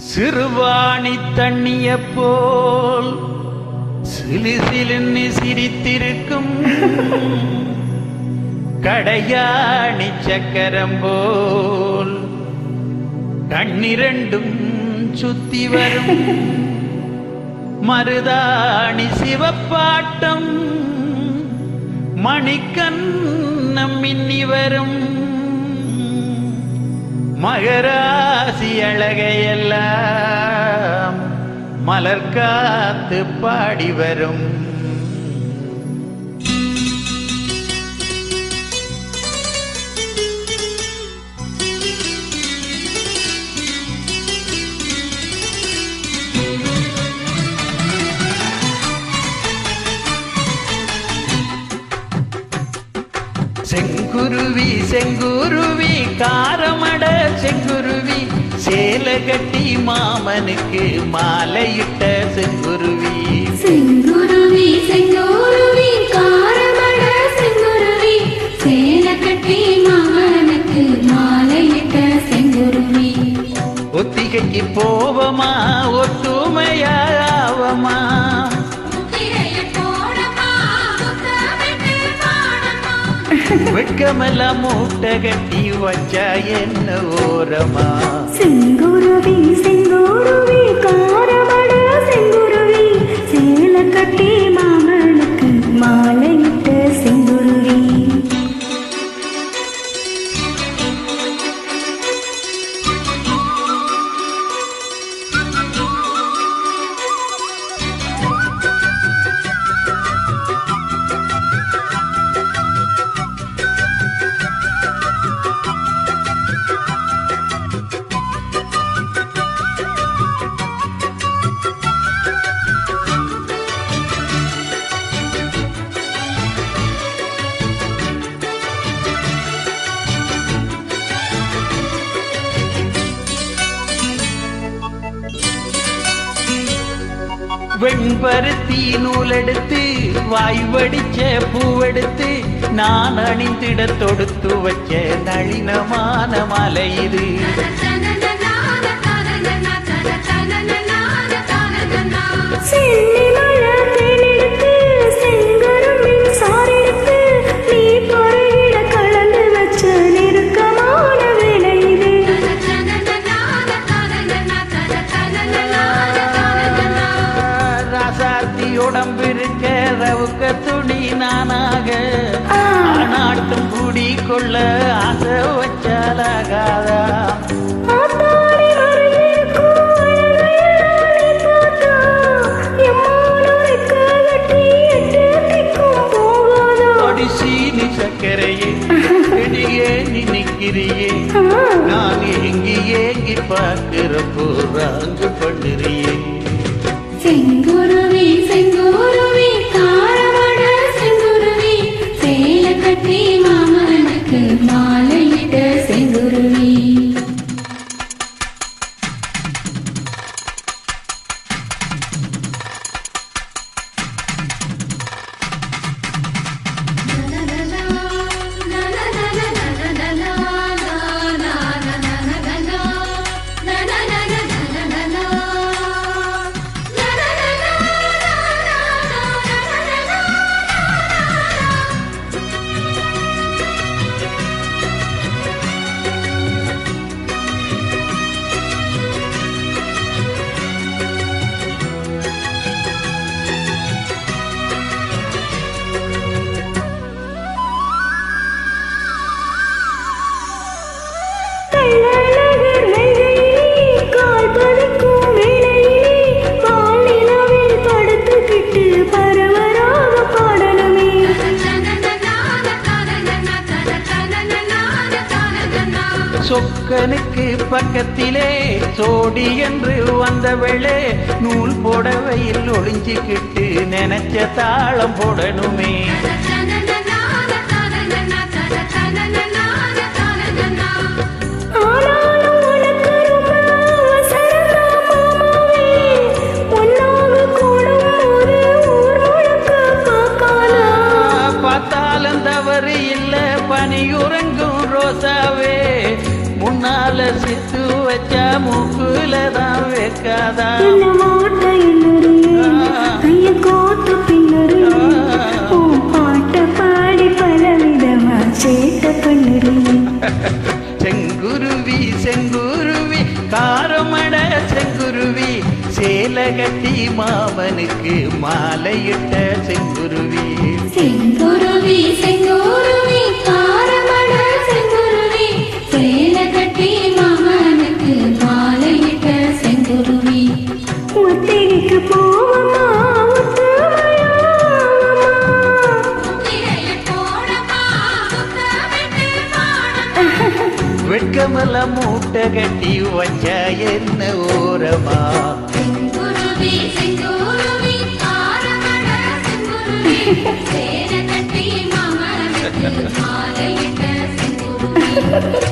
சிறுவாணி தண்ணிய போல் சிலு சிலுன்னு சிரித்திருக்கும். கடையாணி சக்கரம் போல் கண்ணிரண்டும் சுத்தி வரும். மருதாணி சிவப்பாட்டம் மணிக்கண்ணம் மின்னி வரும். மகராசி அழகையெல்லாம் மலர்காத்து பாடி வரும். செங்குருவி செங்குருவி காரமட செங்குருவி சேல கட்டி மாமனுக்கு மாலையிட்ட செங்குருவி. செங்குருவி செங்குருவி காரமட செங்குருவி சேல கட்டி மாமனுக்கு மாலையிட்ட செங்குருவி. ஒத்திகைக்கு போவமா ஒத்துமையாவமா வெட்கமெல்லாம் மூட்டை கட்டி வச்சா என்ன ஓரமா? செங்குருவி செங்குருவி காரா வெண்பருத்தி நூலெடுத்து வாய் வடிச்ச பூவெடுத்து நான் அணிந்திட தொடுத்து வச்ச நளினமான மலை இது சின்ன கொள்ள ஆசை வச்சாலாகாதா. சக்கரையே இடியே நினைக்கிறியே. நான் ஏங்கி ஏங்கி பார்க்கிறப்போ ராங்கு பண்ணுறியே பக்கத்திலே சோடி என்று வந்தவளே நூல் போடவையில் ஒளிஞ்சிக்கிட்டு நினைச்ச தாளம் போடணுமே. தவறு இல்ல பனியுறங்கும் ரோசாவே முன்னால சித்து வச்சா மூக்குல தான் வைக்காதா கைய கோத்து உன் பாட்ட பாடி பலவிதமா சேட்ட பண்ணுறியே செங்குருவி செங்குருவி காரமட செங்குருவி சேல கட்டி மாமனுக்கு மாலையிட்ட செங்குருவி. செங்குருவி செங்குருவி காரமட வெட்கமல மூட்டை கட்டி வச்ச என்ன ஓரமா Ha ha ha.